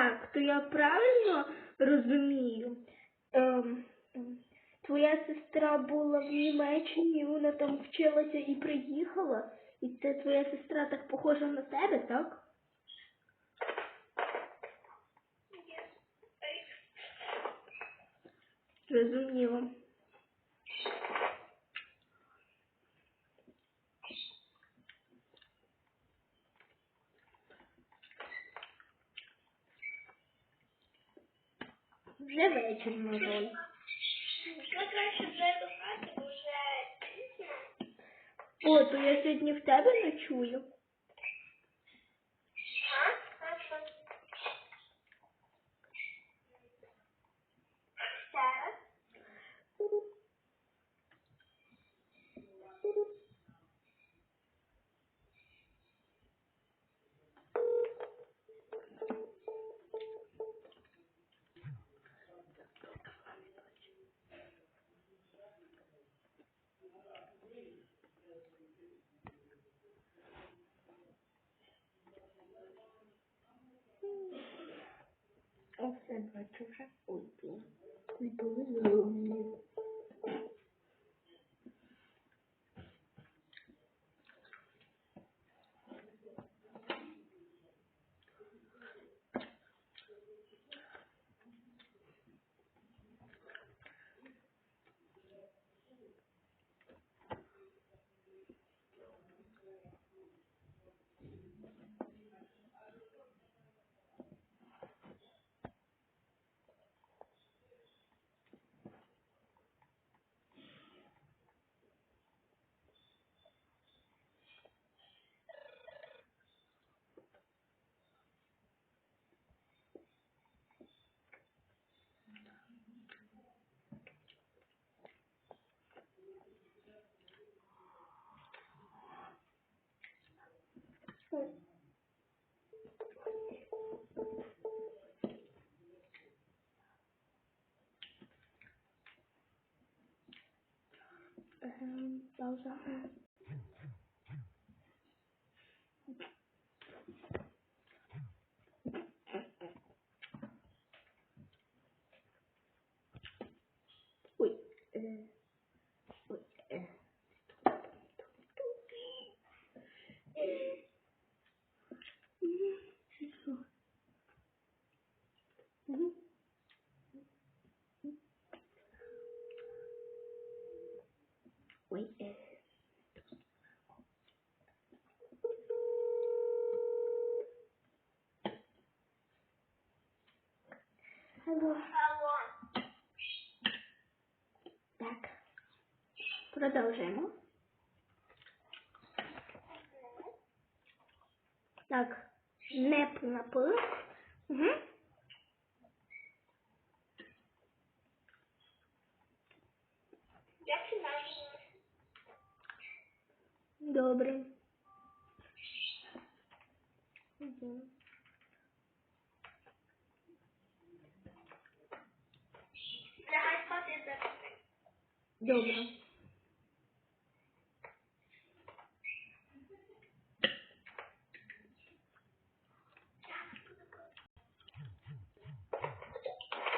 Так, то я правильно розумію. Ем, твоя сестра була в Німеччині, вона там вчилася і приїхала. І це твоя сестра так похожа на тебе, так? Вже вечір, на жаль. Що краще вже до хати, бо вже пізно. О, то я сьогодні в тебе ночую. А? А що? Зараз? О, все, бачу вже. Ой, блін. Um, those are Ой. Е. Алло. Алло. Так. Продовжуємо. Так. Не напил. Угу. Я фінальна. Добре. Добре.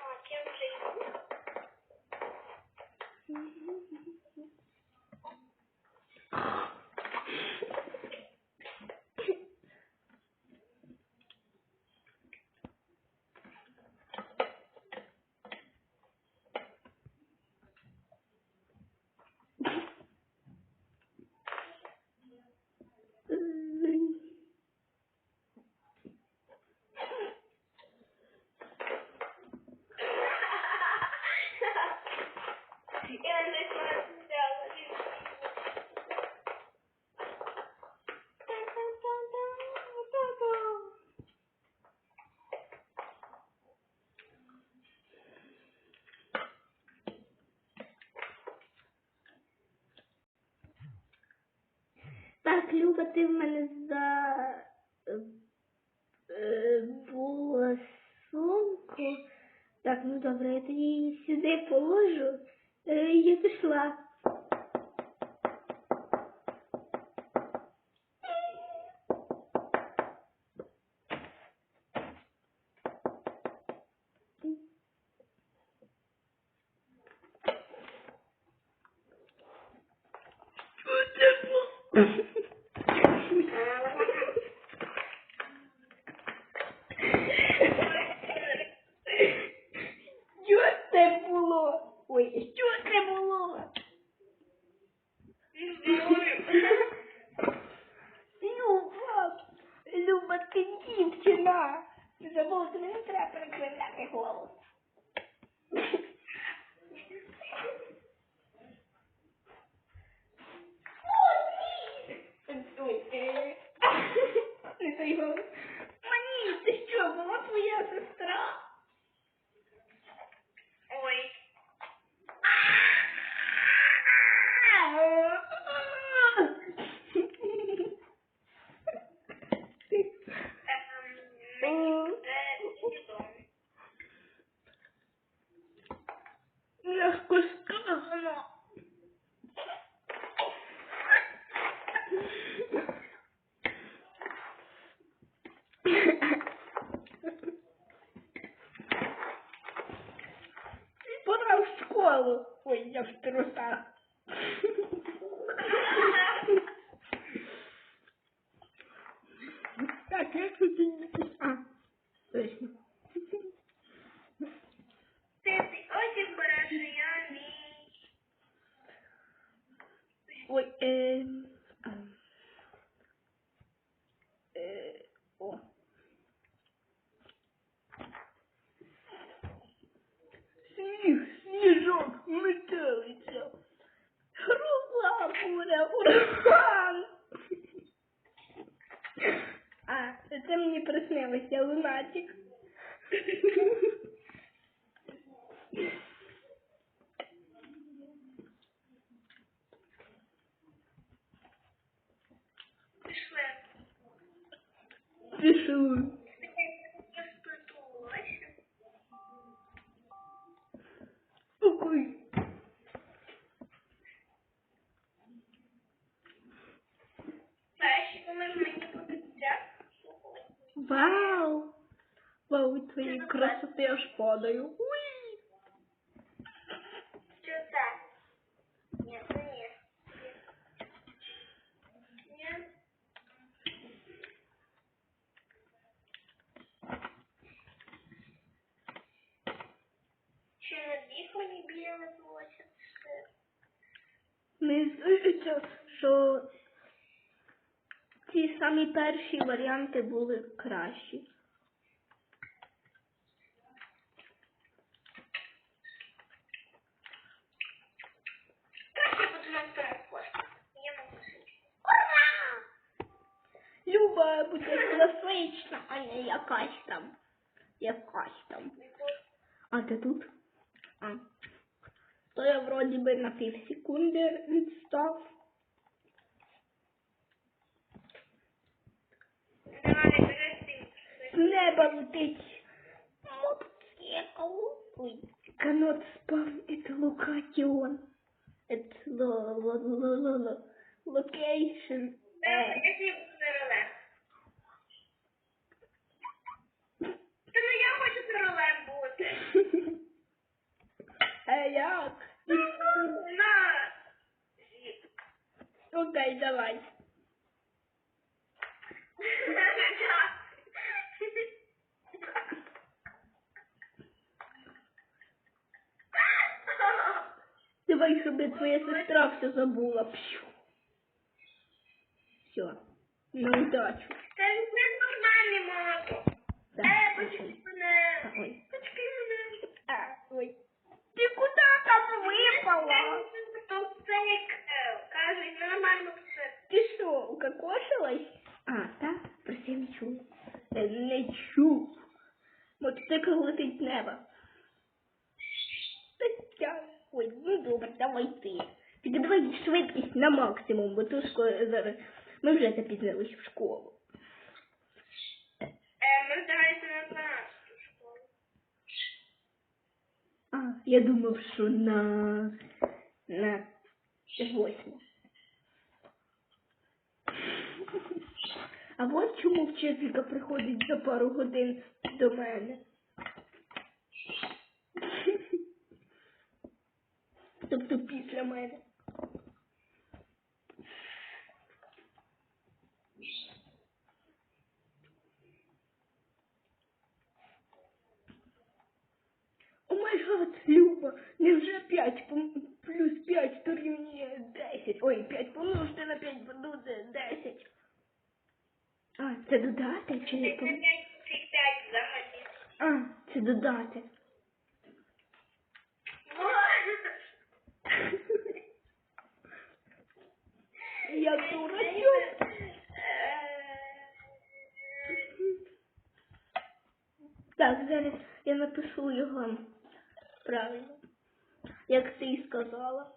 Так, я вже йду. Я не знаю, Так, в мене за е, сумку. Так, ну добре, я тоді її сюди положу. Е, я пішла. It's doing it. Вау! Вау, від твоєї красоти аж падаю. Уй! Що це? Ні, це ні. Ні. Чи не біг мені біле волосся? Це- Мені здається, що ті самі перші варіанти були кращі. Люба буде класична, а не якась там. Якась там. А ти тут? А. То я вроді би на пів секунди відстав. Давай, бери ти. З неба летить мотоцикл. Ой, канот спав, это локатион. Это ло ло ло ло ло локейшн. Давай, я тобі буду королем. Та ну я хочу королем бути. Е, як? На. Окей, давай. Давай, чтобы твоя сестра все забула. Пшу. Все. На удачу. Це не нормальний молоток. Так, Е, окей. почекай мене. Ой. Почекай мене. А, ой. Ти куди там випала? То це як е, кажуть, нормально все. Ти що, укокошилась? А, так? Просто я не чув. Я не чув. Мотоцикл летить з неба. Та я... Ой, ну добре, давай ти. Тільки давай швидкість на максимум, бо то школа зараз... Ми вже запізнились в школу. Е, ми збираємося на 12 школу. А, я думав, що на... на восьму. А от чому вчителька приходить за пару годин до мене. Тобто після мене. О май гад, Люба, невже 5 плюс 5 дорівнює 10? Ой, 5 помножити на 5 буде 10. А, це додати чи Це не 5 5 взагалі. А, це додати. Я дурачок. Так, зараз я напишу його правильно. Як ти і сказала.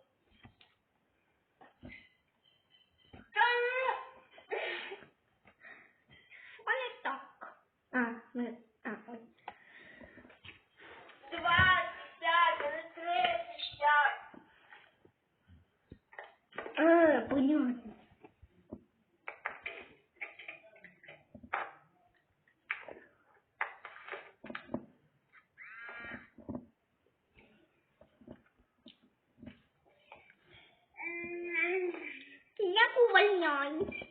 Ось так. А, ми. А, ой. Двадцять п'ять, тридцять. А, понятно. Я увольняюсь.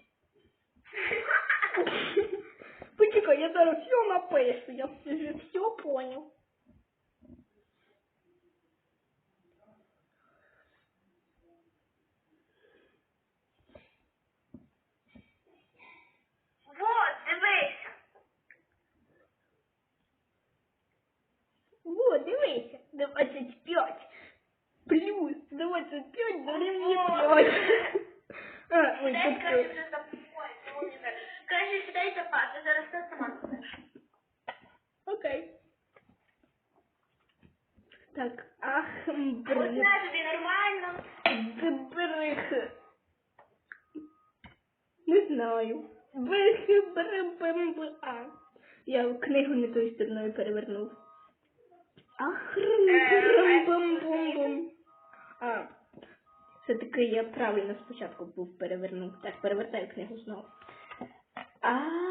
Почекай, я зараз все напишу, я вже все понял. Вот, дивися. Вот, дивися, 25 плюс 25 дорівнює 5. А, ой, тут... краще сідай парти, зараз ти сама. Окей. Так, ах, Ось брик, на тобі нормально. брик. Не знаю. Брик, брик, брик, а. Я книгу не тою стороною перевернув. Ах, Е, бум бум бум А, все-таки я правильно спочатку був перевернув. Так, перевертаю книгу знову. А.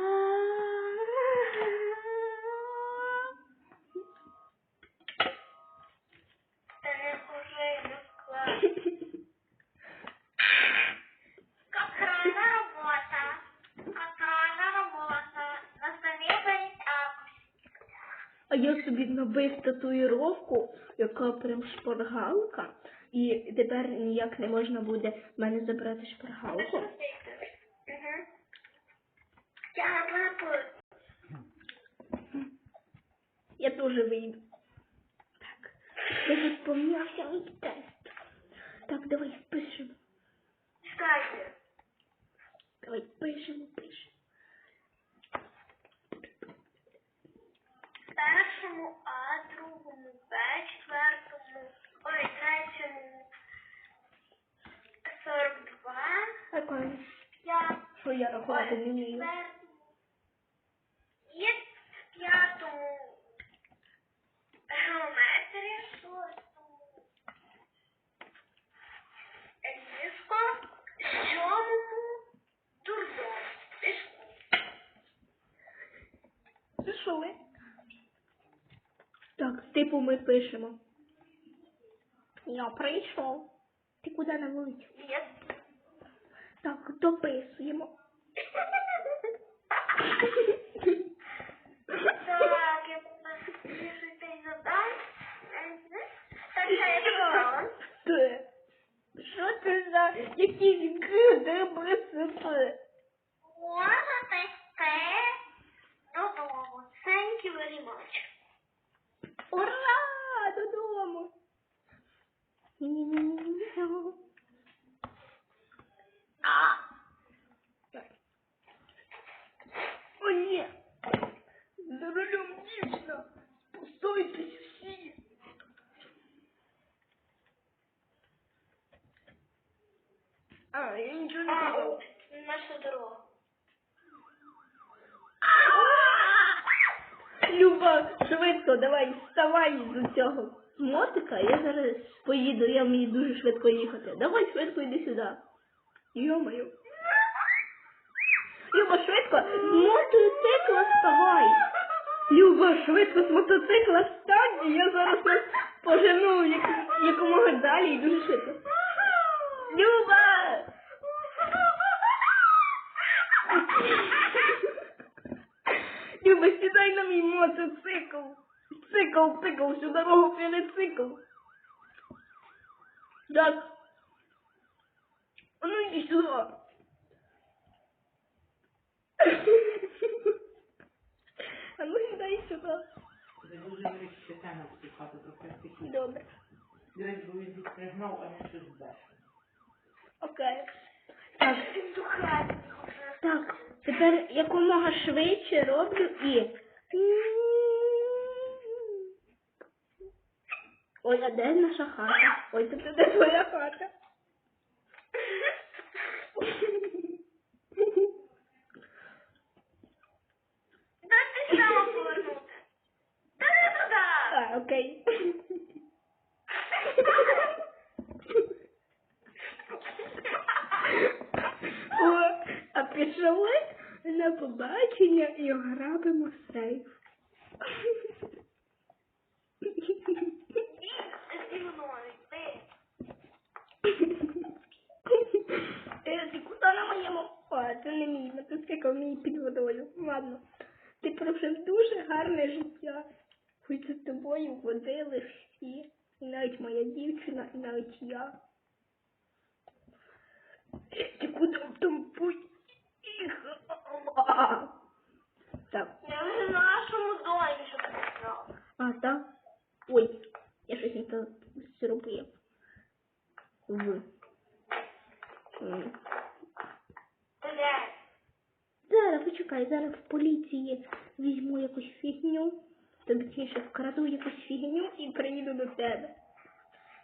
татуїровку, яка прям шпаргалка, і тепер ніяк не можна буде в мене забрати шпаргалку. Я. Теж вийду. Так, я вже спомнявся мій тест. Так, давай пишемо. Скажи. Давай пишемо, пишемо. Першому А, другому Б, четвертому, ой, третьому 42, Прикольно. Що я рахувати не вмію. четвертому, в п'ятому геометрія, типу ми пишемо. Я прийшов. Ти куди на вулицю? Є. Так, дописуємо. Так, я пишу цей задай. Так, я писала. Що це за якісь? Можете йти додому. Thank you very much. Ура! Додому! А! О, ні! За рулем дівчина! Постойте всі! А, я нічого не казав. наша дорога. Люба, швидко, давай, вставай з цього мотика, я зараз поїду, я вмію дуже швидко їхати. Давай швидко йди сюди. Йо-моє. Люба, швидко, з мотоцикла вставай. Люба, швидко з мотоцикла встань, я зараз пожену як, якомога далі і дуже швидко. Люба! Люба, сідай на мій мотоцикл. Цикл, цикл, всю дорогу перецикл. Так. Ну иди сюда. А ну сюда и сюда. Добре. Окей. Так, так. Тепер якомога швидше роблю і. Ой, а де наша хата? Ой, тут де твоя хата. А, окей. О, а пішли на побачення і ограбимо сейф. Зі мною, ти. Е, Ти куди на моєму? О, це не мій, мотоцикл під водою. Ладно. Ти прожив дуже гарне життя. Хоч за тобою водили всі. І навіть моя дівчина, і навіть я. Ти куди в тому поїхала? Так. Я вже в нашому домі, що ти сказав. А, так? Ой, я щось не то зробив. В. М. Ти де? Зараз почекай, зараз в поліції візьму якусь фігню, точніше вкраду якусь фігню і приїду до тебе.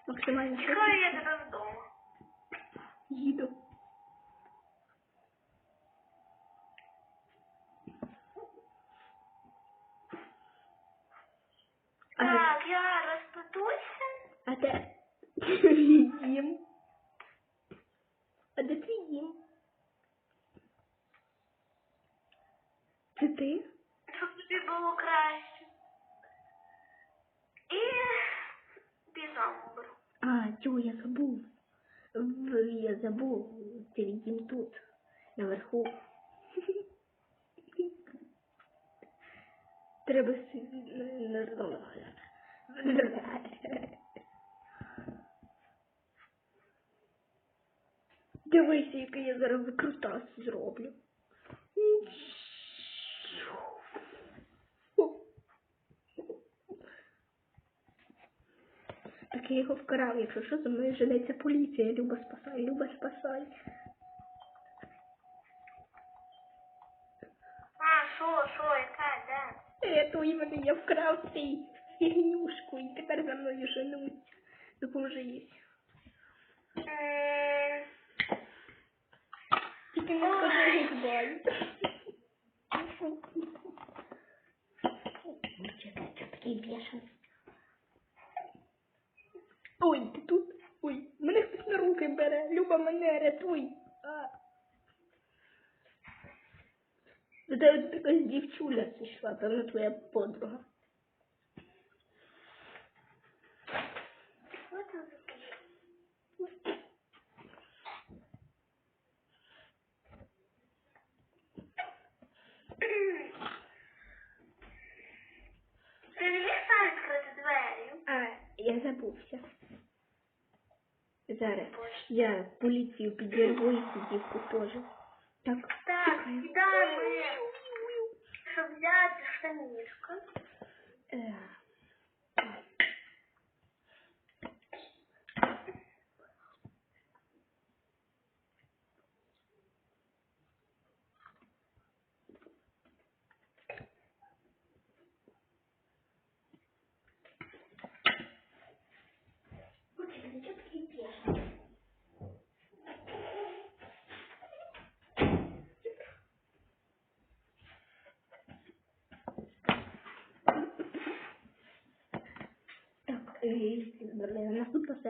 Максимально Чекаю швидко я тебе вдома. їду. А, Так, я розпадуся. а де твій дім? А де твій дім? Це ти? Щоб тобі було краще. І пізно беру. Чого я забув? Я забув. Твій дім тут, наверху. Треба Дивися, який я зараз викрутас зроблю. я його вкрав, якщо що, за мною женеться поліція. Люба спасай, Люба спасай. А, що, що, яка, де? Рятуй мене, я вкрав цей фігнюшку і тепер за мною женуть. Допоможись. М, Тільки не скажи гудбай. Чекай, що такий бешений. Ой, ти тут? Ой, мене хтось на руки бере. Люба, мене рятуй. А. До тебе якась дівчуля зійшла, певно твоя подруга. Що це за таке? Ти не міг сам відкрити двері? А, я забувся. Зараз я поліцію підірву і цю дівку теж. Так. Так, чекай. кидаємо, щоб взяти штанішку. Е, Так, е, наступна серія.